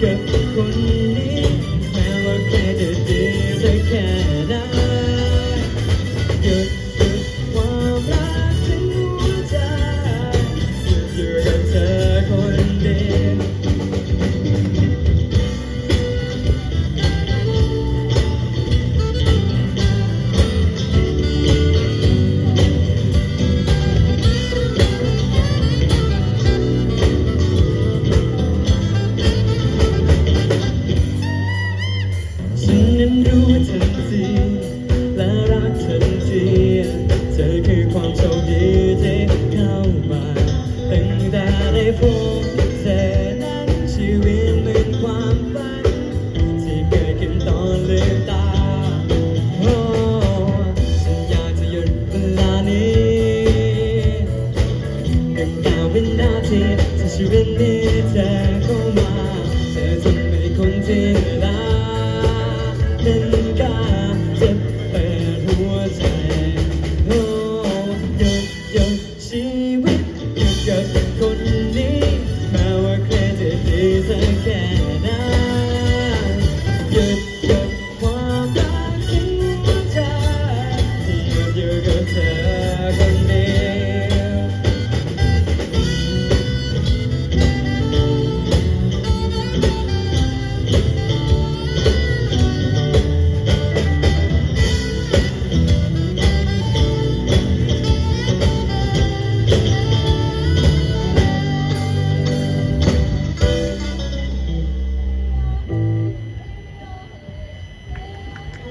ここに เป็นาเป็นดาที่จะชีวิตนี้เธอเข้ามาเธอทำให้คนที่รักนั้นกล้าเจ็บเปิหัวใจโอยุดหยุดชีวิตอยู่กับคน